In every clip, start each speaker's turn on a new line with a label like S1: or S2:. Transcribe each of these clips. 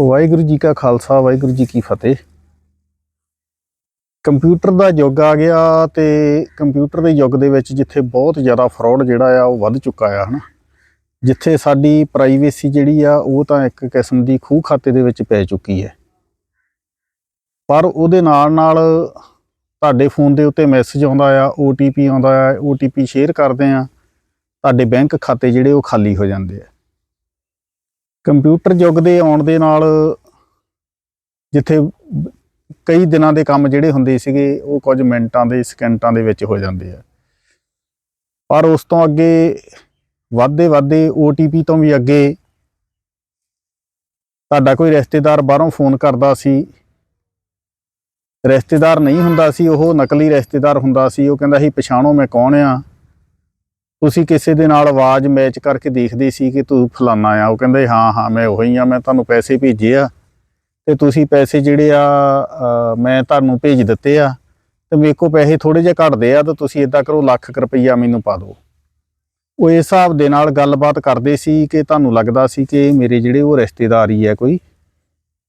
S1: ਵਾਹਿਗੁਰੂ ਜੀ ਕਾ ਖਾਲਸਾ, ਵਾਹਿਗੁਰੂ ਜੀ ਕੀ ਫਤਿਹ। ਕੰਪਿਊਟਰ ਦਾ ਯੁੱਗ ਆ ਗਿਆ ਤੇ ਕੰਪਿਊਟਰ ਦੇ ਯੁੱਗ ਦੇ ਵਿੱਚ ਜਿੱਥੇ ਬਹੁਤ ਜ਼ਿਆਦਾ ਫਰਾਡ ਜਿਹੜਾ ਆ, ਉਹ ਵੱਧ ਚੁੱਕਾ ਆ, ਹਨਾ। ਜਿੱਥੇ ਸਾਡੀ ਪ੍ਰਾਈਵੇਸੀ ਜਿਹੜੀ ਆ, ਉਹ ਤਾਂ ਇੱਕ ਕਿਸਮ ਦੀ ਖੂਹ ਖਾਤੇ ਦੇ ਵਿੱਚ ਪੈ ਚੁੱਕੀ ਹੈ। ਪਰ ਉਹਦੇ ਨਾਲ ਨਾਲ ਤੁਹਾਡੇ ਫੋਨ ਦੇ ਉੱਤੇ ਮੈਸੇਜ ਆਉਂਦਾ ਆ OTP ਆਉਂਦਾ ਆ OTP ਸ਼ੇਅਰ ਕਰਦੇ ਆ, ਤੁਹਾਡੇ ਬੈਂਕ ਖਾਤੇ ਜਿਹੜੇ ਉਹ ਖਾਲੀ ਹੋ ਜਾਂਦੇ ਆ। ਕੰਪਿਊਟਰ ਯੁੱਗ ਦੇ ਆਉਣ ਦੇ ਨਾਲ ਜਿੱਥੇ ਕਈ ਦਿਨਾਂ ਦੇ ਕੰਮ ਜਿਹੜੇ ਹੁੰਦੇ ਸੀਗੇ, ਉਹ ਕੁਝ ਮਿੰਟਾਂ ਦੇ, ਸਕਿੰਟਾਂ ਦੇ ਵਿੱਚ ਹੋ ਜਾਂਦੇ ਆ। ਪਰ ਉਸ ਤੋਂ ਅੱਗੇ ਵੱਧਦੇ ਵੱਧਦੇ OTP ਤੋਂ ਵੀ ਅੱਗੇ ਤੁਹਾਡਾ ਕੋਈ ਰਿਸ਼ਤੇਦਾਰ ਬਾਹਰੋਂ ਫੋਨ ਕਰਦਾ ਸੀ, ਰਿਸ਼ਤੇਦਾਰ ਨਹੀਂ ਹੁੰਦਾ ਸੀ, ਉਹ ਨਕਲੀ ਰਿਸ਼ਤੇਦਾਰ ਹੁੰਦਾ ਸੀ, ਉਹ ਕਹਿੰਦਾ ਸੀ, ਪਛਾਣੋ ਮੈਂ ਕੌਣ ਆ? ਤੁਸੀਂ ਕਿਸੇ ਦੇ ਨਾਲ ਆਵਾਜ਼ ਮੈਚ ਕਰਕੇ ਦੇਖਦੇ ਸੀ ਕਿ ਤੂੰ ਫਲਾਨਾ ਆ, ਉਹ ਕਹਿੰਦੇ ਹਾਂ ਹਾਂ, ਮੈਂ ਉਹੀ ਆ, ਮੈਂ ਤੁਹਾਨੂੰ ਪੈਸੇ ਭੇਜੇ ਆ। ਤੇ ਤੁਸੀਂ ਪੈਸੇ ਜਿਹੜੇ ਆ ਮੈਂ ਤੁਹਾਨੂੰ ਭੇਜ ਦਿੱਤੇ ਆ। ਤੇ ਮੇਰੇ ਕੋਲ ਪੈਸੇ ਥੋੜੇ ਜਿਹਾ ਘਟਦੇ ਆ, ਤਾਂ ਤੁਸੀਂ ਇਦਾਂ ਕਰੋ, ਲੱਖ ਕੁ ਰੁਪਈਆ ਮੈਨੂੰ ਪਾ ਦਿਓ। ਉਹ ਇਸ ਹਿਸਾਬ ਦੇ ਨਾਲ ਗੱਲਬਾਤ ਕਰਦੇ ਸੀ ਕਿ ਤੁਹਾਨੂੰ ਲੱਗਦਾ ਸੀ ਕਿ ਮੇਰੇ ਜਿਹੜੇ ਉਹ ਰਿਸ਼ਤੇਦਾਰ ਹੀ ਆ ਕੋਈ,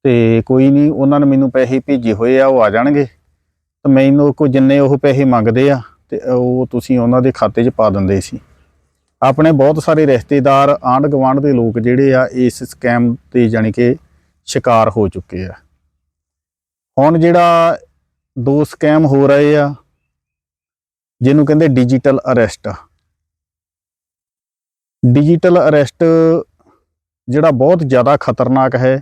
S1: ਤੇ ਕੋਈ ਨਹੀਂ, ਉਹਨਾਂ ਨੇ ਮੈਨੂੰ ਪੈਸੇ ਭੇਜੇ ਹੋਏ ਆ, ਉਹ ਆ ਜਾਣਗੇ। ਤੇ ਮੈਨੂੰ ਕੋ ਜਿੰਨੇ ਉਹ ਪੈਸੇ ਮੰਗਦੇ ਆ ਤੇ ਉਹ ਤੁਸੀਂ ਉਹਨਾਂ ਦੇ ਖਾਤੇ 'ਚ ਪਾ ਦਿੰਦੇ ਸੀ। ਆਪਣੇ ਬਹੁਤ ਸਾਰੇ ਰਿਸ਼ਤੇਦਾਰ ਆਂਢ ਗੁਆਂਢ ਦੇ ਲੋਕ ਜਿਹੜੇ ਆ, ਇਸ ਸਕੈਮ ਤੇ ਜਾਣੀ ਕਿ ਸ਼ਿਕਾਰ ਹੋ ਚੁੱਕੇ ਆ। ਹੁਣ ਜਿਹੜਾ ਦੋ ਸਕੈਮ ਹੋ ਰਹੇ ਆ, ਜਿਹਨੂੰ ਕਹਿੰਦੇ ਡਿਜੀਟਲ ਅਰੈਸਟ ਡਿਜੀਟਲ ਅਰੈਸਟ ਜਿਹੜਾ ਬਹੁਤ ਜ਼ਿਆਦਾ ਖਤਰਨਾਕ ਹੈ।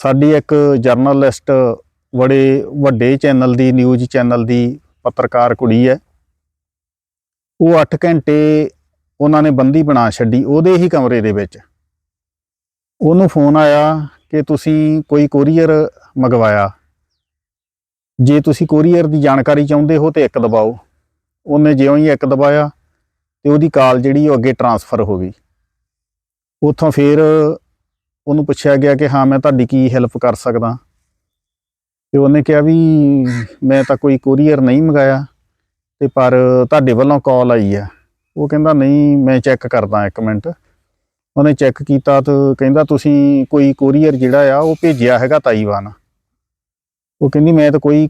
S1: ਸਾਡੀ ਇੱਕ ਜਰਨਲਿਸਟ ਬੜੇ ਵੱਡੇ ਚੈਨਲ ਦੀ ਨਿਊਜ਼ ਚੈਨਲ ਦੀ ਪੱਤਰਕਾਰ ਕੁੜੀ ਹੈ। ਉਹ 8 ਘੰਟੇ ਉਹਨਾਂ ਨੇ ਬੰਦੀ ਬਣਾ ਛੱਡੀ ਉਹਦੇ ਹੀ ਕਮਰੇ ਦੇ ਵਿੱਚ। ਉਹਨੂੰ ਫੋਨ ਆਇਆ ਕਿ ਤੁਸੀਂ ਕੋਈ ਕੋਰੀਅਰ ਮੰਗਵਾਇਆ। ਜੇ ਤੁਸੀਂ ਕੋਰੀਅਰ ਦੀ ਜਾਣਕਾਰੀ ਚਾਹੁੰਦੇ ਹੋ ਤੇ ਇੱਕ ਦਬਾਓ। ਉਹਨੇ ਜਿਉਂ ਹੀ ਇੱਕ ਦਬਾਇਆ ਤੇ ਉਹਦੀ ਕਾਲ ਜਿਹੜੀ ਉਹ ਅੱਗੇ ਟਰਾਂਸਫਰ ਹੋ ਗਈ। ਉੱਥੋਂ ਫਿਰ ਉਹਨੂੰ ਪੁੱਛਿਆ ਗਿਆ ਕਿ ਹਾਂ, ਮੈਂ ਤੁਹਾਡੀ ਕੀ ਹੈਲਪ ਕਰ ਸਕਦਾ? ਤੇ ਉਹਨੇ ਕਿਹਾ ਵੀ ਮੈਂ ਤਾਂ ਕੋਈ ਕੋਰੀਅਰ ਨਹੀਂ ਮੰਗਾਇਆ ਤੇ ਪਰ ਤੁਹਾਡੇ ਵੱਲੋਂ ਕਾਲ ਆਈ ਆ। ਉਹ ਕਹਿੰਦਾ, ਨਹੀਂ, ਮੈਂ ਚੈੱਕ ਕਰਦਾ ਇੱਕ ਮਿੰਟ। ਉਹਨੇ ਚੈੱਕ ਕੀਤਾ ਤਾਂ ਕਹਿੰਦਾ, ਤੁਸੀਂ ਕੋਈ ਕੋਰੀਅਰ ਜਿਹੜਾ ਆ, ਉਹ ਭੇਜਿਆ ਹੈਗਾ ਤਾਈਵਾਨ। ਉਹ ਕਹਿੰਦੀ, ਮੈਂ ਤਾਂ ਕੋਈ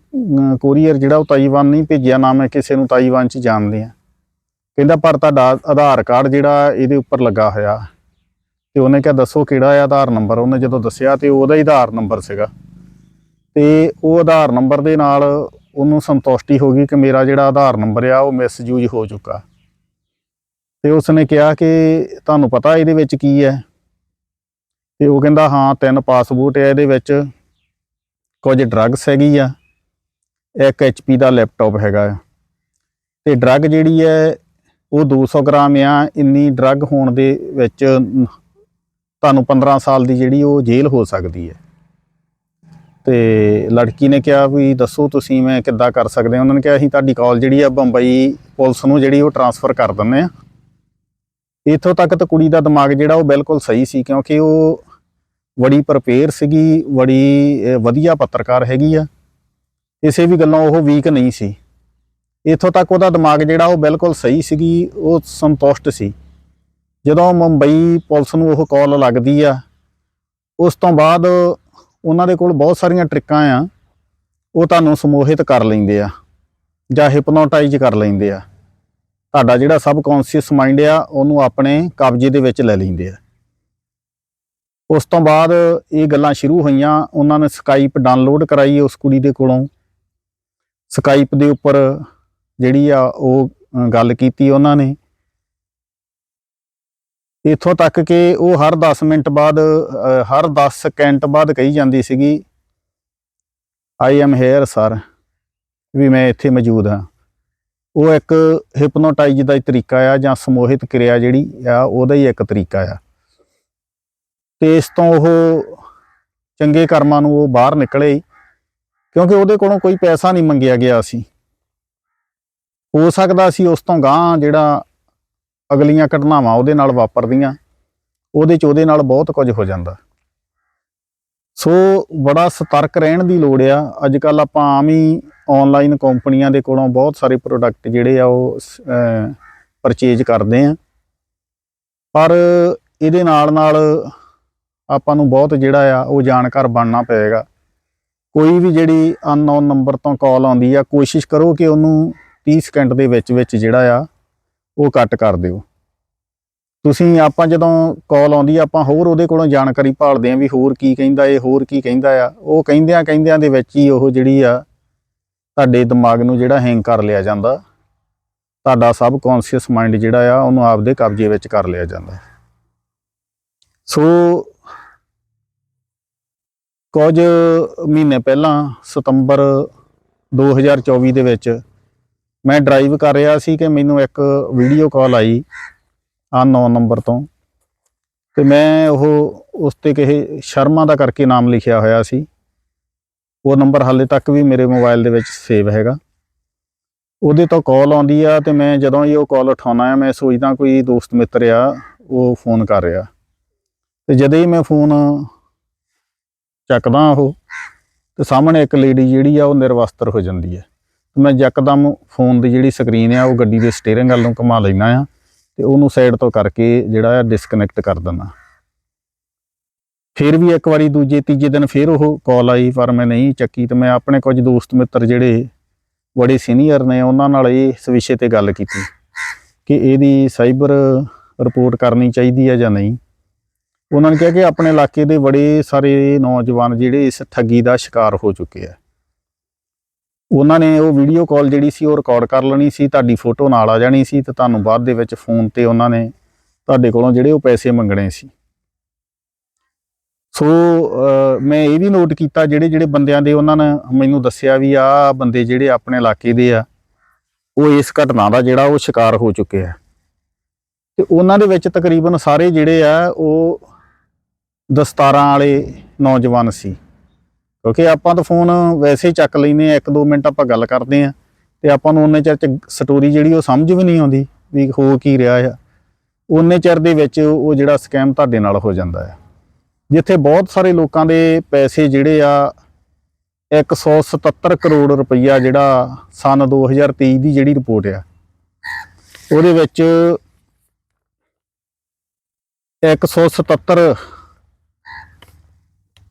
S1: ਕੋਰੀਅਰ ਜਿਹੜਾ ਉਹ ਤਾਈਵਾਨ ਨਹੀਂ ਭੇਜਿਆ, ਨਾ ਮੈਂ ਕਿਸੇ ਨੂੰ ਤਾਈਵਾਨ 'ਚ ਜਾਣਦੀ ਆ ਕਹਿੰਦਾ, ਪਰ ਤੁਹਾਡਾ ਆਧਾਰ ਕਾਰਡ ਜਿਹੜਾ ਇਹਦੇ ਉੱਪਰ ਲੱਗਾ ਹੋਇਆ। ਤੇ ਉਹਨੇ ਕਿਹਾ, ਦੱਸੋ ਕਿਹੜਾ ਆਧਾਰ ਨੰਬਰ? ਉਹਨੇ ਜਦੋਂ ਦੱਸਿਆ ਤੇ ਉਹਦਾ ਹੀ ਆਧਾਰ ਨੰਬਰ ਸੀਗਾ। ਤੇ ਉਹ ਆਧਾਰ ਨੰਬਰ ਦੇ ਨਾਲ ਉਹਨੂੰ ਸੰਤੁਸ਼ਟੀ ਹੋ ਗਈ ਕਿ ਮੇਰਾ ਜਿਹੜਾ ਆਧਾਰ ਨੰਬਰ ਆ, ਉਹ ਮਿਸਯੂਜ਼ ਹੋ ਚੁੱਕਾ। ਤੇ ਉਸਨੇ ਕਿਹਾ ਕਿ ਤੁਹਾਨੂੰ ਪਤਾ ਇਹਦੇ ਵਿੱਚ ਕੀ ਹੈ? ਤੇ ਉਹ ਕਹਿੰਦਾ, ਹਾਂ, ਤਿੰਨ ਪਾਸਪੋਰਟ ਹੈ ਇਹਦੇ ਵਿੱਚ। ਕੁਝ ਡਰੱਗਸ ਹੈਗੀ ਆ। ਇੱਕ ਐਚਪੀ ਦਾ ਲੈਪਟਾਪ ਹੈਗਾ ਆ। ਤੇ ਡਰੱਗ ਜਿਹੜੀ ਹੈ, ਉਹ 200 ਗ੍ਰਾਮ ਆ। ਇੰਨੀ ਡਰੱਗ ਹੋਣ ਦੇ ਵਿੱਚ ਤੁਹਾਨੂੰ 15 ਸਾਲ ਦੀ ਜਿਹੜੀ ਉਹ ਜੇਲ੍ਹ ਹੋ ਸਕਦੀ ਹੈ। ਤੇ ਲੜਕੀ ਨੇ ਕਿਹਾ ਵੀ ਦੱਸੋ ਤੁਸੀਂ ਮੈਂ ਕਿੱਦਾਂ ਕਰ ਸਕਦੇ ਹਾਂ। ਉਹਨਾਂ ਨੇ ਕਿਹਾ, ਅਸੀਂ ਤੁਹਾਡੀ ਕਾਲ ਜਿਹੜੀ ਆ ਬੰਬਈ ਪੁਲਿਸ ਨੂੰ ਜਿਹੜੀ ਉਹ ਟਰਾਂਸਫਰ ਕਰ ਦਿੰਦੇ ਆ ਇੱਥੋਂ ਤੱਕ ਤਾਂ ਕੁੜੀ ਦਾ ਦਿਮਾਗ ਜਿਹੜਾ ਉਹ ਬਿਲਕੁਲ ਸਹੀ ਸੀ, ਕਿਉਂਕਿ ਉਹ ਬੜੀ ਪ੍ਰਪੇਅਰ ਸੀਗੀ, ਬੜੀ ਵਧੀਆ ਪੱਤਰਕਾਰ ਹੈਗੀ ਆ। ਕਿਸੇ ਵੀ ਗੱਲੋਂ ਉਹ ਵੀਕ ਨਹੀਂ ਸੀ। ਇੱਥੋਂ ਤੱਕ ਉਹਦਾ ਦਿਮਾਗ ਜਿਹੜਾ ਉਹ ਬਿਲਕੁਲ ਸਹੀ ਸੀਗੀ, ਉਹ ਸੰਤੁਸ਼ਟ ਸੀ। ਜਦੋਂ ਮੁੰਬਈ ਪੁਲਿਸ ਨੂੰ ਉਹ ਕਾਲ ਲੱਗਦੀ ਆ, ਉਸ ਤੋਂ ਬਾਅਦ ਉਹਨਾਂ ਦੇ ਕੋਲ ਬਹੁਤ ਸਾਰੀਆਂ ਟ੍ਰਿਕਾਂ ਆ, ਉਹ ਤੁਹਾਨੂੰ ਸਮੋਹਿਤ ਕਰ ਲੈਂਦੇ ਆ, ਜਾਂ ਹਿਪਨੋਟਾਈਜ਼ ਕਰ ਲੈਂਦੇ ਆ। ਤੁਹਾਡਾ ਜਿਹੜਾ ਸਬਕੌਂਸ਼ੀਅਸ ਮਾਈਂਡ ਆ, ਉਹਨੂੰ ਆਪਣੇ ਕਬਜ਼ੇ ਦੇ ਵਿੱਚ ਲੈ ਲੈਂਦੇ ਆ। ਉਸ ਤੋਂ ਬਾਅਦ ਇਹ ਗੱਲਾਂ ਸ਼ੁਰੂ ਹੋਈਆਂ, ਉਹਨਾਂ ਨੇ ਸਕਾਈਪ ਡਾਊਨਲੋਡ ਕਰਾਈ ਉਸ ਕੁੜੀ ਦੇ ਕੋਲੋਂ। ਸਕਾਈਪ ਦੇ ਉੱਪਰ ਜਿਹੜੀ ਆ ਉਹ ਗੱਲ ਕੀਤੀ ਉਹਨਾਂ ਨੇ। ਇੱਥੋਂ ਤੱਕ ਕਿ ਉਹ ਹਰ 10 ਮਿੰਟ ਬਾਅਦ ਅ, ਹਰ 10 ਸਕਿੰਟ ਬਾਅਦ ਕਹੀ ਜਾਂਦੀ ਸੀਗੀ ਆਈ ਐਮ ਹੇਅਰ ਸਰ ਵੀ ਮੈਂ ਇੱਥੇ ਮੌਜੂਦ ਹਾਂ। ਉਹ ਇੱਕ ਹਿਪਨੋਟਾਈਜ਼ ਦਾ ਹੀ ਤਰੀਕਾ ਆ ਜਾਂ ਸਮੋਹਿਤ ਕਿਰਿਆ ਜਿਹੜੀ ਆ ਉਹਦਾ ਹੀ ਇੱਕ ਤਰੀਕਾ ਆ। ਤੇ ਇਸ ਤੋਂ ਉਹ ਚੰਗੇ ਕਰਮਾਂ ਨੂੰ ਉਹ ਬਾਹਰ ਨਿਕਲੇ ਕਿਉਂਕਿ ਉਹਦੇ ਕੋਲੋਂ ਕੋਈ ਪੈਸਾ ਨਹੀਂ ਮੰਗਿਆ ਗਿਆ ਸੀ। ਹੋ ਸਕਦਾ ਸੀ ਉਸ ਤੋਂ ਗਾਂ ਜਿਹੜਾ ਅਗਲੀਆਂ ਘਟਨਾਵਾਂ ਉਹਦੇ ਨਾਲ ਵਾਪਰਦੀਆਂ, ਉਹਦੇ ਚ ਉਹਦੇ ਨਾਲ ਬਹੁਤ ਕੁਝ ਹੋ ਜਾਂਦਾ। ਸੋ ਬੜਾ ਸਤਰਕ ਰਹਿਣ ਦੀ ਲੋੜ ਆ। ਅੱਜ ਕੱਲ ਆਪਾਂ ਆਮ ਹੀ ਆਨਲਾਈਨ ਕੰਪਨੀਆਂ ਦੇ ਕੋਲੋਂ ਬਹੁਤ ਸਾਰੇ ਪ੍ਰੋਡਕਟ ਜਿਹੜੇ ਆ ਉਹ ਪਰਚੇਜ ਕਰਦੇ ਆ। ਪਰ ਇਹਦੇ ਨਾਲ ਨਾਲ ਆਪਾਂ ਨੂੰ ਬਹੁਤ ਜਿਹੜਾ ਆ ਉਹ ਜਾਣਕਾਰ ਬਣਨਾ ਪਏਗਾ। ਕੋਈ ਵੀ ਜਿਹੜੀ ਅਨਨੋਨ ਨੰਬਰ ਤੋਂ ਕਾਲ ਆਉਂਦੀ ਆ, ਕੋਸ਼ਿਸ਼ ਕਰੋ ਕਿ ਉਹਨੂੰ 30 ਸਕਿੰਟ ਦੇ ਵਿੱਚ ਵਿੱਚ ਜਿਹੜਾ ਆ ਉਹ ਕੱਟ ਕਰ ਦਿਓ। ਤੁਸੀਂ ਆਪਾਂ ਜਦੋਂ ਕਾਲ ਆਉਂਦੀ ਆ, ਆਪਾਂ ਹੋਰ ਉਹਦੇ ਕੋਲੋਂ ਜਾਣਕਾਰੀ ਭਾਲਦੇ ਆ ਵੀ ਹੋਰ ਕੀ ਕਹਿੰਦਾ ਏ, ਹੋਰ ਕੀ ਕਹਿੰਦਾ ਆ। ਉਹ ਕਹਿੰਦਿਆਂ ਕਹਿੰਦਿਆਂ ਦੇ ਵਿੱਚ ਹੀ ਉਹ ਜਿਹੜੀ ਆ, ਤੁਹਾਡੇ ਦਿਮਾਗ ਨੂੰ ਜਿਹੜਾ ਹੈਂਗ ਕਰ ਲਿਆ ਜਾਂਦਾ। ਤੁਹਾਡਾ ਸਬ ਕੌਨਸ਼ੀਅਸ ਮਾਈਂਡ ਜਿਹੜਾ ਆ, ਉਹਨੂੰ ਆਪਦੇ ਕਬਜ਼ੇ ਵਿੱਚ ਕਰ ਲਿਆ ਜਾਂਦਾ। ਸੋ ਕੁਝ ਮਹੀਨੇ ਪਹਿਲਾਂ ਸਤੰਬਰ 2024 ਦੇ ਵਿੱਚ ਮੈਂ ਡਰਾਈਵ ਕਰ ਰਿਹਾ ਸੀ ਕਿ ਮੈਨੂੰ ਇੱਕ ਵੀਡੀਓ ਕਾਲ ਆਈ ਅਨਨੋਨ ਨੰਬਰ ਤੋਂ ਤੇ ਮੈਂ ਉਹ ਉਸ ਤੇ ਕਿਸੇ ਸ਼ਰਮਾ ਦਾ ਕਰਕੇ ਨਾਮ ਲਿਖਿਆ ਹੋਇਆ ਸੀ। ਉਹ ਨੰਬਰ ਹਾਲੇ ਤੱਕ ਵੀ ਮੇਰੇ ਮੋਬਾਈਲ ਦੇ ਵਿੱਚ ਸੇਵ ਹੈਗਾ। ਉਹਦੇ ਤੋਂ ਕਾਲ ਆਉਂਦੀ ਆ ਤੇ ਮੈਂ ਜਦੋਂ ਹੀ ਉਹ ਕਾਲ ਉਠਾਉਣਾ ਆ, ਮੈਂ ਸੋਚਦਾ ਕੋਈ ਦੋਸਤ ਮਿੱਤਰ ਆ, ਉਹ ਫੋਨ ਕਰ ਰਿਹਾ। ਤੇ ਜਦੋਂ ਹੀ ਮੈਂ ਫੋਨ ਚੱਕਦਾ ਉਹ, ਤੇ ਸਾਹਮਣੇ ਇੱਕ ਲੇਡੀ ਜਿਹੜੀ ਆ, ਉਹ ਨਿਰਵਸਤਰ ਹੋ ਜਾਂਦੀ ਹੈ ਮੈਂ ਯਕਦਮ ਫੋਨ ਦੀ ਜਿਹੜੀ ਸਕਰੀਨ ਆ, ਉਹ ਗੱਡੀ ਦੇ ਸਟੀਅਰਿੰਗ ਵੱਲ ਨੂੰ ਘੁਮਾ ਲੈਣਾ ਆ ਤੇ ਉਹਨੂੰ ਸਾਈਡ ਤੋਂ ਕਰਕੇ ਜਿਹੜਾ ਆ ਡਿਸਕਨੈਕਟ ਕਰ ਦਿੰਦਾ ਫਿਰ ਵੀ ਇੱਕ ਵਾਰੀ ਦੂਜੇ, ਤੀਜੇ ਦਿਨ ਫਿਰ ਉਹ ਕਾਲ ਆਈ, ਪਰ ਮੈਂ ਨਹੀਂ ਚੱਕੀ ਤੇ ਮੈਂ ਆਪਣੇ ਕੁਝ ਦੋਸਤ ਮਿੱਤਰ ਜਿਹੜੇ ਬੜੇ ਸੀਨੀਅਰ ਨੇ, ਉਹਨਾਂ ਨਾਲ ਇਹ ਇਸ ਵਿਸ਼ੇ ਤੇ ਗੱਲ ਕੀਤੀ ਕਿ ਇਹਦੀ ਸਾਈਬਰ ਰਿਪੋਰਟ ਕਰਨੀ ਚਾਹੀਦੀ ਹੈ ਜਾਂ ਨਹੀਂ। ਉਹਨਾਂ ਨੇ ਕਿਹਾ ਕਿ ਆਪਣੇ ਇਲਾਕੇ ਦੇ ਬੜੇ ਸਾਰੇ ਨੌਜਵਾਨ ਜਿਹੜੇ ਇਸ ਠੱਗੀ ਦਾ ਸ਼ਿਕਾਰ ਹੋ ਚੁੱਕੇ ਆ। ਉਹਨਾਂ ਨੇ ਉਹ ਵੀਡੀਓ ਕਾਲ ਜਿਹੜੀ ਸੀ ਉਹ ਰਿਕਾਰਡ ਕਰ ਲੈਣੀ ਸੀ, ਤੁਹਾਡੀ ਫੋਟੋ ਨਾਲ ਆ ਜਾਣੀ ਸੀ ਤੇ ਤੁਹਾਨੂੰ ਬਾਅਦ ਦੇ ਵਿੱਚ ਫੋਨ ਤੇ ਉਹਨਾਂ ਨੇ ਤੁਹਾਡੇ ਕੋਲੋਂ ਜਿਹੜੇ ਉਹ ਪੈਸੇ ਮੰਗਣੇ ਸੀ। ਸੋ ਮੈਂ ਇਹ ਵੀ ਨੋਟ ਕੀਤਾ, ਜਿਹੜੇ ਜਿਹੜੇ ਬੰਦਿਆਂ ਦੇ ਉਹਨਾਂ ਨੇ ਮੈਨੂੰ ਦੱਸਿਆ ਵੀ ਆ ਬੰਦੇ ਜਿਹੜੇ ਆਪਣੇ ਇਲਾਕੇ ਦੇ ਆ, ਉਹ ਇਸ ਘਟਨਾ ਦਾ ਜਿਹੜਾ ਉਹ ਸ਼ਿਕਾਰ ਹੋ ਚੁੱਕੇ ਆ। ਤੇ ਉਹਨਾਂ ਦੇ ਵਿੱਚ ਤਕਰੀਬਨ ਸਾਰੇ ਜਿਹੜੇ ਆ, ਉਹ ਦਸਤਾਰਾਂ ਵਾਲੇ ਨੌਜਵਾਨ ਸੀ। ਕਿਉਂਕਿ ਆਪਾਂ ਤਾਂ ਫੋਨ ਵੈਸੇ ਹੀ ਚੱਕ ਲੈਨੇ ਆ ਇੱਕ ਦੋ ਮਿੰਟ ਆਪਾਂ ਗੱਲ ਕਰਦੇ ਆ ਤੇ ਆਪਾਂ ਨੂੰ ਉਹਨੇ ਚਿਰ ਚ ਸਟੋਰੀ ਜਿਹੜੀ ਉਹ ਸਮਝ ਵੀ ਨਹੀਂ ਆਉਂਦੀ ਵੀ ਹੋ ਕੀ ਰਿਹਾ ਆ। ਉਹਨੇ ਚਿਰ ਦੇ ਵਿੱਚ ਉਹ ਜਿਹੜਾ ਸਕੈਮ ਤੁਹਾਡੇ ਨਾਲ ਹੋ ਜਾਂਦਾ ਆ। ਜਿੱਥੇ ਬਹੁਤ ਸਾਰੇ ਲੋਕਾਂ ਦੇ ਪੈਸੇ ਜਿਹੜੇ ਆ 177 ਕਰੋੜ ਰੁਪਈਆ ਜਿਹੜਾ ਸਨ 2023 ਦੀ ਜਿਹੜੀ ਰਿਪੋਰਟ ਆ, ਉਹਦੇ ਵਿੱਚ 177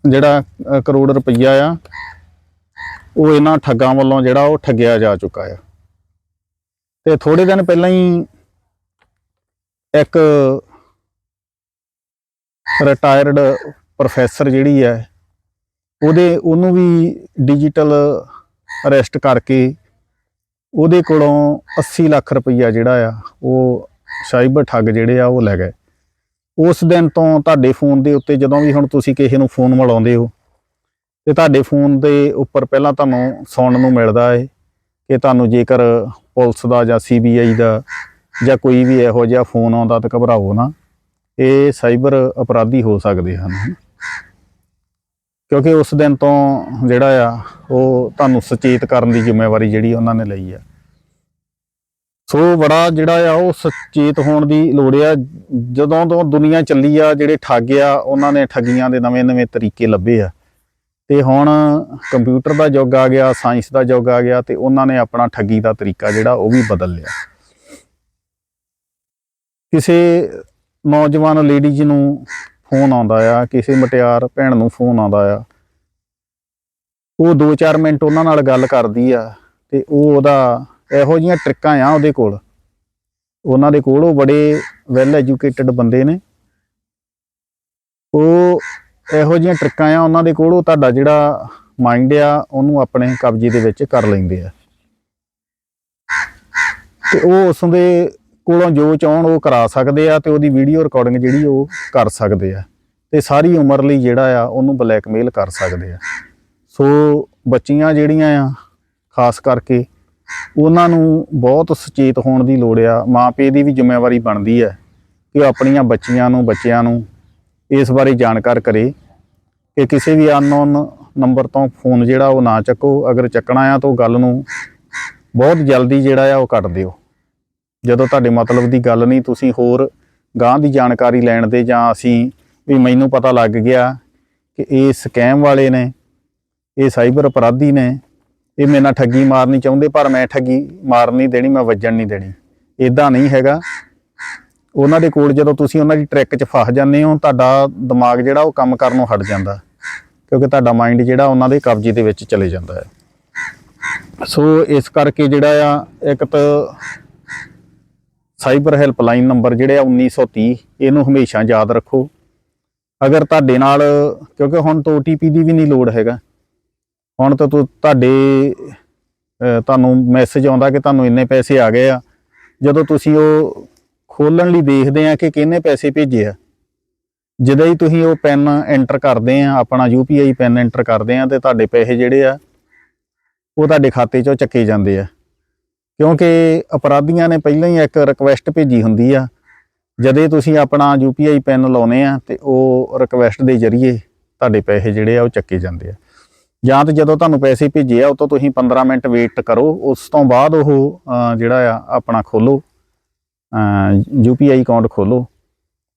S1: ਜਿਹੜਾ ਕਰੋੜ ਰੁਪਈਆ ਆ, ਉਹ ਇਹਨਾਂ ਠੱਗਾਂ ਵੱਲੋਂ ਜਿਹੜਾ ਉਹ ਠੱਗਿਆ ਜਾ ਚੁੱਕਾ ਆ। ਤੇ ਥੋੜੇ ਦਿਨ ਪਹਿਲਾਂ ਹੀ ਇੱਕ ਰਿਟਾਇਰਡ ਪ੍ਰੋਫੈਸਰ ਜਿਹੜੀ ਹੈ ਉਹਦੇ, ਉਹਨੂੰ ਵੀ ਡਿਜੀਟਲ ਅਰੈਸਟ ਕਰਕੇ ਉਹਦੇ ਕੋਲੋਂ 80 ਲੱਖ ਰੁਪਈਆ ਜਿਹੜਾ ਆ, ਉਹ ਸਾਈਬਰ ਠੱਗ ਜਿਹੜੇ ਆ, ਉਹ ਲੈ ਗਏ। ਉਸ ਦਿਨ ਤੋਂ ਤੁਹਾਡੇ ਫੋਨ ਦੇ ਉੱਤੇ ਜਦੋਂ ਵੀ ਹੁਣ ਤੁਸੀਂ ਕਿਸੇ ਨੂੰ ਫੋਨ ਮਿਲਾਉਂਦੇ ਹੋ, ਤੇ ਤੁਹਾਡੇ ਫੋਨ ਦੇ ਉੱਪਰ ਪਹਿਲਾਂ ਤੁਹਾਨੂੰ ਸੁਣਨ ਨੂੰ ਮਿਲਦਾ ਹੈ ਕਿ ਤੁਹਾਨੂੰ ਜੇਕਰ ਪੁਲਿਸ ਦਾ ਜਾਂ ਸੀਬੀਆਈ ਦਾ ਜਾਂ ਕੋਈ ਵੀ ਇਹੋ ਜਿਹਾ ਫੋਨ ਆਉਂਦਾ ਤਾਂ ਘਬਰਾਓ ਨਾ, ਇਹ ਸਾਈਬਰ ਅਪਰਾਧੀ ਹੋ ਸਕਦੇ ਹਨ। ਕਿਉਂਕਿ ਉਸ ਦਿਨ ਤੋਂ ਜਿਹੜਾ ਆ, ਉਹ ਤੁਹਾਨੂੰ ਸੁਚੇਤ ਕਰਨ ਦੀ ਜ਼ਿੰਮੇਵਾਰੀ ਜਿਹੜੀ ਉਹਨਾਂ ਨੇ ਲਈ ਆ। ਸੋ ਬੜਾ ਜਿਹੜਾ ਆ, ਉਹ ਸੁਚੇਤ ਹੋਣ ਦੀ ਲੋੜ ਆ। ਜਦੋਂ ਤੋਂ ਦੁਨੀਆ ਚੱਲੀ ਆ, ਜਿਹੜੇ ਠੱਗ ਆ, ਉਹਨਾਂ ਨੇ ਠੱਗੀਆਂ ਦੇ ਨਵੇਂ-ਨਵੇਂ ਤਰੀਕੇ ਲੱਭੇ ਆ। ਤੇ ਹੁਣ ਕੰਪਿਊਟਰ ਦਾ ਯੁੱਗ ਆ ਗਿਆ, ਸਾਇੰਸ ਦਾ ਯੁੱਗ ਆ ਗਿਆ, ਤੇ ਉਹਨਾਂ ਨੇ ਆਪਣਾ ਠੱਗੀ ਦਾ ਤਰੀਕਾ ਜਿਹੜਾ, ਉਹ ਵੀ ਬਦਲ ਲਿਆ। ਕਿਸੇ ਨੌਜਵਾਨ ਲੇਡੀਜ਼ ਨੂੰ ਫੋਨ ਆਉਂਦਾ ਆ, ਕਿਸੇ ਮਟਿਆਰ ਭੈਣ ਨੂੰ ਫੋਨ ਆਉਂਦਾ ਆ। ਉਹ 2-4 ਮਿੰਟ ਉਹਨਾਂ ਨਾਲ ਗੱਲ ਕਰਦੀ ਆ, ਤੇ ਉਹ ਉਹਦਾ ਇਹੋ ਜੀਆਂ ਟ੍ਰਿਕਾਂ ਆ ਉਹਦੇ ਕੋਲ। ਉਹਨਾਂ ਦੇ ਕੋਲ ਉਹ ਬੜੇ ਵੈਲ ਐਜੂਕੇਟਿਡ ਬੰਦੇ ਨੇ। ਉਹ ਇਹੋ ਜੀਆਂ ਟ੍ਰਿਕਾਂ ਆ, ਉਹਨਾਂ ਦੇ ਕੋਲ ਉਹ ਤੁਹਾਡਾ ਜਿਹੜਾ ਮਾਈਂਡ ਆ, ਉਹਨੂੰ ਆਪਣੇ ਕਬਜ਼ੇ ਦੇ ਵਿੱਚ ਕਰ ਲੈਂਦੇ ਆ। ਤੇ ਉਹ ਉਸ ਦੇ ਕੋਲੋਂ ਜੋ ਚਾਹਣ ਉਹ ਕਰਾ ਸਕਦੇ ਆ ਤੇ ਉਹਦੀ ਵੀਡੀਓ ਰਿਕਾਰਡਿੰਗ ਜਿਹੜੀ ਉਹ ਕਰ ਸਕਦੇ ਆ। ਤੇ ਸਾਰੀ ਉਮਰ ਲਈ ਜਿਹੜਾ ਆ, ਉਹਨੂੰ ਬਲੈਕਮੇਲ ਕਰ ਸਕਦੇ ਆ। ਸੋ ਬੱਚੀਆਂ ਜਿਹੜੀਆਂ ਆ, ਖਾਸ ਕਰਕੇ ਉਹਨਾਂ ਨੂੰ ਬਹੁਤ ਸੁਚੇਤ ਹੋਣ ਦੀ ਲੋੜ ਆ। ਮਾਪੇ ਦੀ ਵੀ ਜ਼ਿੰਮੇਵਾਰੀ ਬਣਦੀ ਹੈ ਕਿ ਉਹ ਆਪਣੀਆਂ ਬੱਚੀਆਂ ਨੂੰ, ਬੱਚਿਆਂ ਨੂੰ ਇਸ ਬਾਰੇ ਜਾਣਕਾਰ ਕਰੇ ਕਿ ਕਿਸੇ ਵੀ ਅਨਨੋਨ ਨੰਬਰ ਤੋਂ ਫੋਨ ਜਿਹੜਾ ਉਹ ਨਾ ਚੱਕੋ। ਅਗਰ ਚੱਕਣਾ ਆ ਤਾਂ ਉਹ ਗੱਲ ਨੂੰ ਬਹੁਤ ਜਲਦੀ ਜਿਹੜਾ ਆ ਉਹ ਕੱਟ ਦਿਓ। ਜਦੋਂ ਤੁਹਾਡੇ ਮਤਲਬ ਦੀ ਗੱਲ ਨਹੀਂ, ਤੁਸੀਂ ਹੋਰ ਗਾਂ ਦੀ ਜਾਣਕਾਰੀ ਲੈਣ ਦੇ ਜਾਂ ਅਸੀਂ ਵੀ ਮੈਨੂੰ ਪਤਾ ਲੱਗ ਗਿਆ ਕਿ ਇਹ ਸਕੈਮ ਵਾਲੇ ਨੇ, ਇਹ ਸਾਈਬਰ ਅਪਰਾਧੀ ਨੇ ਇਹ ਮੇਰੇ ਨਾਲ ਠੱਗੀ ਮਾਰਨੀ ਚਾਹੁੰਦੇ, ਪਰ ਮੈਂ ਠੱਗੀ ਮਾਰ ਨਹੀਂ ਦੇਣੀ, ਮੈਂ ਵੱਜਣ ਨਹੀਂ ਦੇਣੀ। ਇਦਾਂ ਨਹੀਂ ਹੈਗਾ। ਉਹਨਾਂ ਦੇ ਕੋਲ ਜਦੋਂ ਤੁਸੀਂ ਉਹਨਾਂ ਦੀ ਟਰੈਕ 'ਚ ਫਸ ਜਾਂਦੇ ਹੋ, ਤੁਹਾਡਾ ਦਿਮਾਗ ਜਿਹੜਾ ਉਹ ਕੰਮ ਕਰਨੋਂ ਹਟ ਜਾਂਦਾ। ਕਿਉਂਕਿ ਤੁਹਾਡਾ ਮਾਈਂਡ ਜਿਹੜਾ ਉਹਨਾਂ ਦੇ ਕਬਜ਼ੇ ਦੇ ਵਿੱਚ ਚਲੇ ਜਾਂਦਾ ਹੈ। ਸੋ ਇਸ ਕਰਕੇ ਜਿਹੜਾ ਆ, ਇੱਕ ਤਾਂ ਸਾਈਬਰ ਹੈਲਪਲਾਈਨ ਨੰਬਰ ਜਿਹੜੇ ਆ 1930 ਇਹਨੂੰ ਹਮੇਸ਼ਾ ਯਾਦ ਰੱਖੋ। ਅਗਰ ਤੁਹਾਡੇ ਨਾਲ, ਕਿਉਂਕਿ ਹੁਣ ਤਾਂ OTP ਦੀ ਵੀ ਨਹੀਂ ਲੋੜ ਹੈਗਾ। ਹੁਣ ਤਾਂ ਤੁ- ਤੁਹਾਡੇ ਤੁਹਾਨੂੰ ਮੈਸੇਜ ਆਉਂਦਾ ਕਿ ਤੁਹਾਨੂੰ ਇੰਨੇ ਪੈਸੇ ਆ ਗਏ ਆ। ਜਦੋਂ ਤੁਸੀਂ ਉਹ ਖੋਲਣ ਲਈ ਦੇਖਦੇ ਆ ਕਿ ਕਿੰਨੇ ਪੈਸੇ ਭੇਜੇ ਆ। ਜਦੋਂ ਹੀ ਤੁਸੀਂ ਉਹ ਪੈਨ ਐਂਟਰ ਕਰਦੇ ਆ, ਆਪਣਾ UPI ਪੈਨ ਐਂਟਰ ਕਰਦੇ ਆ ਤੇ ਤੁਹਾਡੇ ਪੈਸੇ ਜਿਹੜੇ ਆ, ਉਹ ਤੁਹਾਡੇ ਖਾਤੇ 'ਚੋਂ ਚੱਕੇ ਜਾਂਦੇ ਆ। ਕਿਉਂਕਿ ਅਪਰਾਧੀਆਂ ਨੇ ਪਹਿਲਾਂ ਹੀ ਇੱਕ ਰਿਕੁਐਸਟ ਭੇਜੀ ਹੁੰਦੀ ਆ। ਜਦੋਂ ਤੁਸੀਂ ਆਪਣਾ UPI ਪੈਨ ਲਾਉਨੇ ਆ ਤੇ ਉਹ ਰਿਕੁਐਸਟ ਦੇ ਜ਼ਰੀਏ ਤੁਹਾਡੇ ਪੈਸੇ ਜਿਹੜੇ ਆ ਉਹ ਚੱਕੇ ਜਾਂਦੇ ਆ। ਜਾਂ ਤੇ ਜਦੋਂ ਤੁਹਾਨੂੰ ਪੈਸੇ ਭੇਜੇ ਆ ਉਹ ਤੋਂ ਤੁਸੀਂ 15 ਮਿੰਟ ਵੇਟ ਕਰੋ, ਉਸ ਤੋਂ ਬਾਅਦ ਉਹ ਜਿਹੜਾ ਆ, ਆਪਣਾ ਖੋਲੋ। UPI ਅਕਾਊਂਟ ਖੋਲੋ।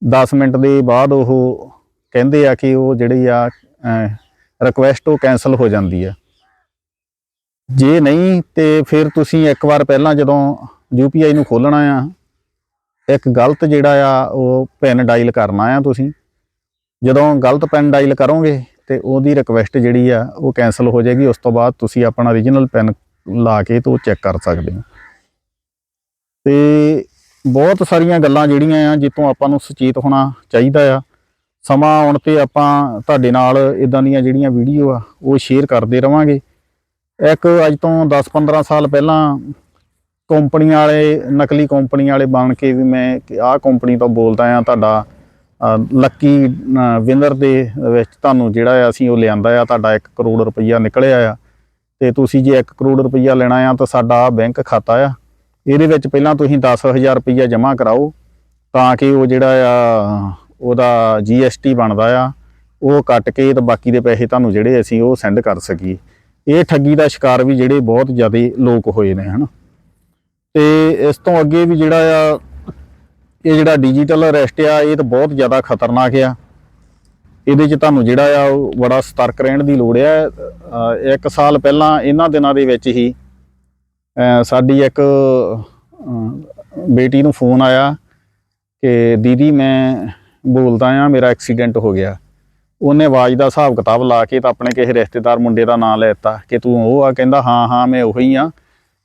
S1: 10 ਮਿੰਟ ਦੇ ਬਾਅਦ ਉਹ ਕਹਿੰਦੇ ਆ ਕਿ ਉਹ ਜਿਹੜੀ ਆ ਰਿਕੁਐਸਟ ਉਹ ਕੈਨਸਲ ਹੋ ਜਾਂਦੀ ਆ। ਜੇ ਨਹੀਂ, ਤੇ ਫਿਰ ਤੁਸੀਂ ਇੱਕ ਵਾਰ ਪਹਿਲਾਂ ਜਦੋਂ UPI ਨੂੰ ਖੋਲਣਾ ਆ, ਇੱਕ ਗਲਤ ਜਿਹੜਾ ਆ, ਉਹ ਪਿਨ ਡਾਇਲ ਕਰਨਾ ਆ ਤੁਸੀਂ। ਜਦੋਂ ਗਲਤ ਪਿਨ ਡਾਇਲ ਕਰੋਗੇ ਤੇ ਉਹਦੀ ਰਿਕੁਐਸਟ ਜਿਹੜੀ ਆ, ਉਹ ਕੈਨਸਲ ਹੋ ਜਾਏਗੀ। ਉਸ ਤੋਂ ਬਾਅਦ ਤੁਸੀਂ ਆਪਣਾ origignal ਪਿਨ ਲਾ ਕੇ ਤੋਂ ਚੈੱਕ ਕਰ ਸਕਦੇ ਹੋ। ਤੇ ਬਹੁਤ ਸਾਰੀਆਂ ਗੱਲਾਂ ਜਿਹੜੀਆਂ ਆ ਜਿੱਤੋਂ ਆਪਾਂ ਨੂੰ ਸੁਚੇਤ ਹੋਣਾ ਚਾਹੀਦਾ ਆ। ਸਮਾਂ ਆਉਣ ਤੇ ਆਪਾਂ ਤੁਹਾਡੇ ਨਾਲ ਇਦਾਂ ਦੀਆਂ ਜਿਹੜੀਆਂ ਵੀਡੀਓ ਆ, ਉਹ ਸ਼ੇਅਰ ਕਰਦੇ ਰਵਾਂਗੇ। ਇੱਕ ਅੱਜ ਤੋਂ 10-15 ਸਾਲ ਪਹਿਲਾਂ ਕੰਪਨੀ ਵਾਲੇ, ਨਕਲੀ ਕੰਪਨੀ ਵਾਲੇ ਬਣ ਕੇ ਵੀ ਮੈਂ ਆਹ ਕੰਪਨੀ ਤੋਂ ਬੋਲਦਾ ਆ, ਤੁਹਾਡਾ ਲੱਕੀ ਵਿਨਰ ਦੇ ਵਿੱਚ ਤੁਹਾਨੂੰ ਜਿਹੜਾ ਆ ਅਸੀਂ ਉਹ ਲਿਆਂਦਾ ਆ, ਤੁਹਾਡਾ 1 ਕਰੋੜ ਰੁਪਈਆ ਨਿਕਲਿਆ ਆ। ਤੇ ਤੁਸੀਂ ਜੇ 1 ਕਰੋੜ ਰੁਪਈਆ ਲੈਣਾ ਆ ਤਾਂ ਸਾਡਾ ਬੈਂਕ ਖਾਤਾ ਆ। ਇਹਦੇ ਵਿੱਚ ਪਹਿਲਾਂ ਤੁਸੀਂ 10000 ਰੁਪਈਆ ਜਮ੍ਹਾਂ ਕਰਾਓ, ਤਾਂ ਕਿ ਉਹ ਜਿਹੜਾ ਆ, ਉਹਦਾ GST ਬਣਦਾ ਆ, ਉਹ ਕੱਟ ਕੇ ਤੇ ਬਾਕੀ ਦੇ ਪੈਸੇ ਤੁਹਾਨੂੰ ਜਿਹੜੇ ਅਸੀਂ ਉਹ ਸੈਂਡ ਕਰ ਸਕੀਏ। ਇਹ ਠੱਗੀ ਦਾ ਸ਼ਿਕਾਰ ਵੀ ਜਿਹੜੇ ਬਹੁਤ ਜ਼ਿਆਦਾ ਲੋਕ ਹੋਏ ਨੇ, ਹਨ। ਤੇ ਇਸ ਤੋਂ ਅੱਗੇ ਵੀ ਜਿਹੜਾ ਆ ਇਹ ਜਿਹੜਾ ਡਿਜੀਟਲ ਅਰੈਸਟ ਆ, ਇਹ ਤਾਂ ਬਹੁਤ ਜ਼ਿਆਦਾ ਖਤਰਨਾਕ ਆ। ਇਹਦੇ 'ਚ ਤੁਹਾਨੂੰ ਜਿਹੜਾ ਆ, ਉਹ ਬੜਾ ਸਤਰਕ ਰਹਿਣ ਦੀ ਲੋੜ ਆ। ਇੱਕ ਸਾਲ ਪਹਿਲਾਂ ਇਹਨਾਂ ਦਿਨਾਂ ਦੇ ਵਿੱਚ ਹੀ ਸਾਡੀ ਇੱਕ ਬੇਟੀ ਨੂੰ ਫੋਨ ਆਇਆ ਕਿ ਦੀਦੀ ਮੈਂ ਬੋਲਦਾ ਆ, ਮੇਰਾ ਐਕਸੀਡੈਂਟ ਹੋ ਗਿਆ। ਉਹਨੇ ਆਵਾਜ਼ ਦਾ ਹਿਸਾਬ ਕਿਤਾਬ ਲਾ ਕੇ ਤਾਂ ਆਪਣੇ ਕਿਸੇ ਰਿਸ਼ਤੇਦਾਰ ਮੁੰਡੇ ਦਾ ਨਾਂ ਲੈ ਦਿੱਤਾ ਕਿ ਤੂੰ ਉਹ ਆ, ਕਹਿੰਦਾ ਹਾਂ ਹਾਂ, ਮੈਂ ਉਹੀ ਆ।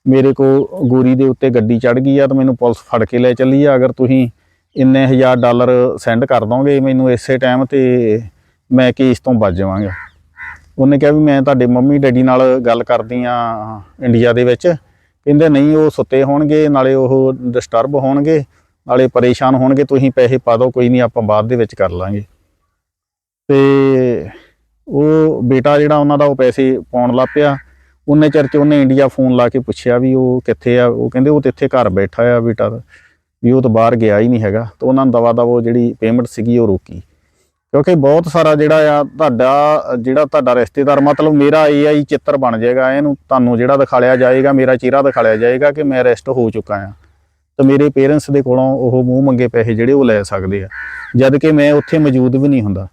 S1: ਮੇਰੇ ਕੋ ਗੋਰੀ ਦੇ ਉੱਤੇ ਗੱਡੀ ਚੜ ਗਈ ਆ ਤਾਂ ਮੈਨੂੰ ਪੁਲਿਸ ਫੜ ਕੇ ਲੈ ਚੱਲੀ ਆ। ਅਗਰ ਤੁਸੀਂ ਇੰਨੇ ਹਜ਼ਾਰ ਡਾਲਰ ਸੈਂਡ ਕਰ ਦੋਗੇ ਮੈਨੂੰ ਇਸੇ ਟਾਈਮ ਤੇ ਮੈਂ ਕੇਸ ਤੋਂ ਬਚ ਜਾਵਾਂਗਾ। ਉਹਨੇ ਕਿਹਾ ਵੀ ਮੈਂ ਤੁਹਾਡੇ ਮੰਮੀ ਡੈਡੀ ਨਾਲ ਗੱਲ ਕਰਦੀ ਆ ਇੰਡੀਆ ਦੇ ਵਿੱਚ। ਕਹਿੰਦੇ ਨਹੀਂ, ਉਹ ਸੁੱਤੇ ਹੋਣਗੇ, ਨਾਲੇ ਉਹ ਡਿਸਟਰਬ ਹੋਣਗੇ, ਨਾਲੇ ਪਰੇਸ਼ਾਨ ਹੋਣਗੇ, ਤੁਸੀਂ ਪੈਸੇ ਪਾ ਦਿਓ, ਕੋਈ ਨਹੀਂ, ਆਪਾਂ ਬਾਅਦ ਦੇ ਵਿੱਚ ਕਰ ਲਾਂਗੇ। ਤੇ ਉਹ ਬੇਟਾ ਜਿਹੜਾ ਉਹਨਾਂ ਦਾ ਉਹ ਪੈਸੇ ਪਾਉਣ ਲੱਗ ਪਿਆ। ਉਹਨੇ ਚਿਰ ਚ ਉਹਨੇ ਇੰਡੀਆ ਫੋਨ ਲਾ ਕੇ ਪੁੱਛਿਆ ਵੀ ਉਹ ਕਿੱਥੇ ਆ, ਉਹ ਕਹਿੰਦੇ ਉਹ ਤੇ ਇੱਥੇ ਘਰ ਬੈਠਾ ਆ ਬੇਟਾ, ਵੀ ਉਹ ਤਾਂ ਬਾਹਰ ਗਿਆ ਹੀ ਨਹੀਂ ਹੈਗਾ। ਤਾਂ ਉਹਨਾਂ ਨੂੰ ਦਵਾ ਦਵਾ ਉਹ ਜਿਹੜੀ ਪੇਮੈਂਟ ਸੀਗੀ ਉਹ ਰੋਕੀ। ਕਿਉਂਕਿ ਬਹੁਤ ਸਾਰਾ ਜਿਹੜਾ ਆ, ਤੁਹਾਡਾ, ਜਿਹੜਾ ਤੁਹਾਡਾ ਰਿਸ਼ਤੇਦਾਰ, ਮਤਲਬ ਮੇਰਾ AI ਚਿੱਤਰ ਬਣ ਜਾਏਗਾ, ਇਹਨੂੰ ਤੁਹਾਨੂੰ ਜਿਹੜਾ ਦਿਖਾਲਿਆ ਜਾਏਗਾ, ਮੇਰਾ ਚਿਹਰਾ ਦਿਖਾਲਿਆ ਜਾਏਗਾ ਕਿ ਮੈਂ ਅਰੈਸਟ ਹੋ ਚੁੱਕਾ ਆ। ਤੇ ਮੇਰੇ ਪੇਰੈਂਟਸ ਦੇ ਕੋਲੋਂ ਉਹ ਮੂੰਹ ਮੰਗੇ ਪੈਸੇ ਜਿਹੜੇ ਉਹ ਲੈ ਸਕਦੇ ਆ। ਜਦ ਕਿ ਮੈਂ ਉੱਥੇ ਮੌਜੂਦ ਵੀ ਨਹੀਂ ਹੁੰਦਾ।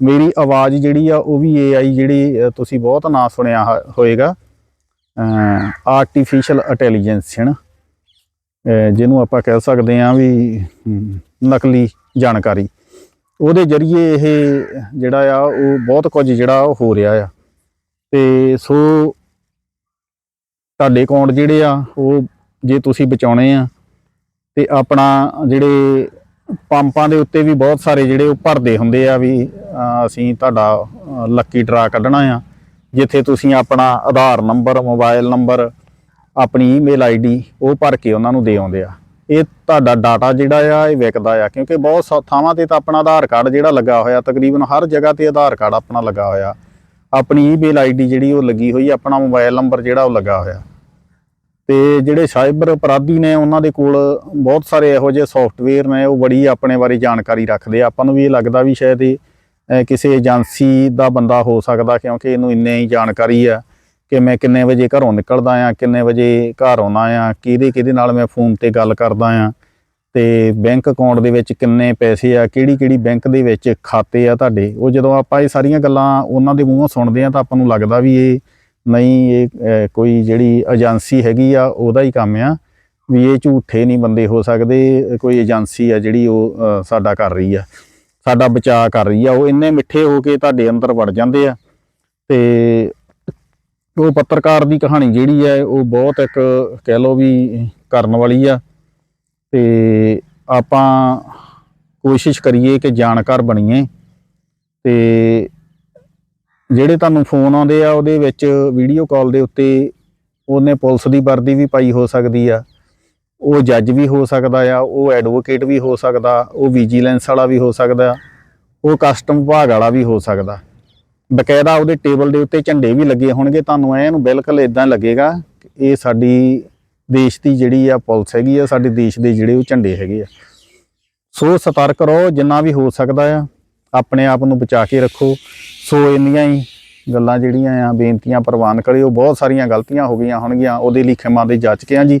S1: ਮੇਰੀ ਆਵਾਜ਼ ਜਿਹੜੀ ਆ, ਉਹ ਵੀ AI ਜਿਹੜੀ ਤੁਸੀਂ ਬਹੁਤ ਨਾਂ ਸੁਣਿਆ ਹੋਏਗਾ। ਆਰਟੀਫੀਸ਼ੀਅਲ ਇੰਟੈਲੀਜੈਂਸ ਹੈ ਨਾ? ਜਿਹਨੂੰ ਆਪਾਂ ਕਹਿ ਸਕਦੇ ਹਾਂ ਵੀ ਨਕਲੀ ਜਾਣਕਾਰੀ। ਉਹਦੇ ਜ਼ਰੀਏ ਇਹ ਜਿਹੜਾ ਆ, ਉਹ ਬਹੁਤ ਕੁਝ ਜਿਹੜਾ ਉਹ ਹੋ ਰਿਹਾ ਆ। ਤੇ ਸੋ ਤੁਹਾਡੇ ਅਕਾਊਂਟ ਜਿਹੜੇ ਆ, ਉਹ ਜੇ ਤੁਸੀਂ ਬਚਾਉਣੇ ਆ, ਤੇ ਆਪਣਾ ਜਿਹੜੇ ਪੰਪਾਂ ਦੇ ਉੱਤੇ ਵੀ ਬਹੁਤ ਸਾਰੇ ਜਿਹੜੇ ਉਹ ਭਰਦੇ ਹੁੰਦੇ ਆ ਵੀ ਅਸੀਂ ਤੁਹਾਡਾ ਲੱਕੀ ਡਰਾ ਕੱਢਣਾ ਆ। ਜਿੱਥੇ ਤੁਸੀਂ ਆਪਣਾ ਆਧਾਰ ਨੰਬਰ, ਮੋਬਾਈਲ ਨੰਬਰ, ਆਪਣੀ ਈਮੇਲ ਆਈਡੀ ਉਹ ਭਰ ਕੇ ਉਹਨਾਂ ਨੂੰ ਦੇ ਆਉਂਦੇ ਆ। ਇਹ ਤੁਹਾਡਾ ਡਾਟਾ ਜਿਹੜਾ ਆ, ਇਹ ਵਿਕਦਾ ਆ, ਕਿਉਂਕਿ ਬਹੁਤ ਸਾ- ਥਾਵਾਂ ਤੇ ਤਾਂ ਆਪਣਾ ਆਧਾਰ ਕਾਰਡ ਜਿਹੜਾ ਲੱਗਾ ਹੋਇਆ, ਤਕਰੀਬਨ ਹਰ ਜਗ੍ਹਾ ਤੇ ਆਧਾਰ ਕਾਰਡ ਆਪਣਾ ਲੱਗਾ ਹੋਇਆ। ਆਪਣੀ ਈਮੇਲ ਆਈਡੀ ਜਿਹੜੀ ਉਹ ਲੱਗੀ ਹੋਈ ਆਪਣਾ ਮੋਬਾਈਲ ਨੰਬਰ ਜਿਹੜਾ ਉਹ ਲੱਗਾ ਹੋਇਆ। ਤੇ ਜਿਹੜੇ ਸਾਈਬਰ ਅਪਰਾਧੀ ਨੇ, ਉਹਨਾਂ ਦੇ ਕੋਲ ਬਹੁਤ ਸਾਰੇ ਇਹੋ ਜਿਹੇ ਸੌਫਟਵੇਅਰ ਨੇ, ਉਹ ਬੜੀ ਆਪਣੇ ਬਾਰੇ ਜਾਣਕਾਰੀ ਰੱਖਦੇ ਆ। ਆਪਾਂ ਨੂੰ ਵੀ ਇਹ ਲੱਗਦਾ ਵੀ ਸ਼ਾਇਦ ਇਹ ਕਿਸੇ ਏਜੰਸੀ ਦਾ ਬੰਦਾ ਹੋ ਸਕਦਾ ਕਿਉਂਕਿ ਇਹਨੂੰ ਇੰਨੇ ਹੀ ਜਾਣਕਾਰੀ ਆ ਕਿ ਮੈਂ ਕਿੰਨੇ ਵਜੇ ਘਰੋਂ ਨਿਕਲਦਾ ਆ, ਕਿੰਨੇ ਵਜੇ ਘਰ ਆਉਣਾ ਆ, ਕਿਹਦੇ ਕਿਹਦੇ ਨਾਲ ਮੈਂ ਫੋਨ ਤੇ ਗੱਲ ਕਰਦਾ ਆ। ਤੇ ਬੈਂਕ ਅਕਾਊਂਟ ਦੇ ਵਿੱਚ ਕਿੰਨੇ ਪੈਸੇ ਆ ਕਿਹੜੀ ਕਿਹੜੀ ਬੈਂਕ ਦੇ ਵਿੱਚ ਖਾਤੇ ਆ ਤੁਹਾਡੇ, ਉਹ ਜਦੋਂ ਆਪਾਂ ਇਹ ਸਾਰੀਆਂ ਗੱਲਾਂ ਉਹਨਾਂ ਦੇ ਮੂੰਹੋਂ ਸੁਣਦੇ ਆ ਤਾਂ ਆਪਾਂ ਨੂੰ ਲੱਗਦਾ ਵੀ ਇਹ ਨਹੀਂ, ਇਹ ਕੋਈ ਜਿਹੜੀ ਏਜੰਸੀ ਹੈਗੀ ਆ, ਉਹਦਾ ਹੀ ਕੰਮ ਆ ਵੀ ਇਹ ਝੂਠੇ ਨਹੀਂ ਬੰਦੇ ਹੋ ਸਕਦੇ, ਕੋਈ ਏਜੰਸੀ ਆ ਜਿਹੜੀ ਉਹ ਸਾਡਾ ਕਰ ਰਹੀ ਆ। ਸਾਡਾ ਬਚਾਅ ਕਰ ਰਹੀ ਆ, ਉਹ ਇੰਨੇ ਮਿੱਠੇ ਹੋ ਕੇ ਤੁਹਾਡੇ ਅੰਦਰ ਵੜ ਜਾਂਦੇ ਆ। ਤੇ ਉਹ ਪੱਤਰਕਾਰ ਦੀ ਕਹਾਣੀ ਜਿਹੜੀ ਹੈ ਉਹ ਬਹੁਤ ਇੱਕ ਕਹਿ ਲਓ ਵੀ ਕਰਨ ਵਾਲੀ ਆ। ਤੇ ਆਪਾਂ ਕੋਸ਼ਿਸ਼ ਕਰੀਏ ਕਿ ਜਾਣਕਾਰ ਬਣੀਏ। ਤੇ ਜਿਹੜੇ ਤੁਹਾਨੂੰ ਫੋਨ ਆਉਂਦੇ ਆ, ਉਹਦੇ ਵਿੱਚ ਵੀਡੀਓ ਕਾਲ ਦੇ ਉੱਤੇ ਉਹਨੇ ਪੁਲਿਸ ਦੀ ਵਰਦੀ ਵੀ ਪਾਈ ਹੋ ਸਕਦੀ ਆ। ਉਹ ਜੱਜ ਵੀ ਹੋ ਸਕਦਾ ਆ, ਉਹ ਐਡਵੋਕੇਟ ਵੀ ਹੋ ਸਕਦਾ, ਉਹ ਵਿਜੀਲੈਂਸ ਵਾਲਾ ਵੀ ਹੋ ਸਕਦਾ, ਉਹ ਕਸਟਮ ਵਿਭਾਗ ਵਾਲਾ ਵੀ ਹੋ ਸਕਦਾ। ਬਕਾਇਦਾ ਉਹਦੇ ਟੇਬਲ ਦੇ ਉੱਤੇ ਝੰਡੇ ਵੀ ਲੱਗੇ ਹੋਣਗੇ, ਤੁਹਾਨੂੰ ਐ ਨੂੰ ਬਿਲਕੁਲ ਇਦਾਂ ਲੱਗੇਗਾ ਕਿ ਇਹ ਸਾਡੀ ਦੇਸ਼ ਦੀ ਜਿਹੜੀ ਆ ਪੁਲਿਸ ਹੈਗੀ ਆ, ਸਾਡੇ ਦੇਸ਼ ਦੇ ਜਿਹੜੇ ਉਹ ਝੰਡੇ ਹੈਗੇ ਆ। ਸੋ ਸਤਰਕ ਰਹੋ, ਜਿੰਨਾ ਵੀ ਹੋ ਸਕਦਾ ਆ, ਆਪਣੇ ਆਪ ਨੂੰ ਬਚਾ ਕੇ ਰੱਖੋ। ਸੋ ਇੰਨੀਆਂ ਹੀ ਗੱਲਾਂ ਜਿਹੜੀਆਂ ਆ, ਬੇਨਤੀਆਂ ਪ੍ਰਵਾਨ ਕਰਿਓ। ਬਹੁਤ ਸਾਰੀਆਂ ਗਲਤੀਆਂ ਹੋ ਗਈਆਂ ਹੋਣਗੀਆਂ, ਉਹਦੇ ਲਈ ਖਿਮਾ ਦੇ ਜਾਚਕੇ ਆ ਜੀ।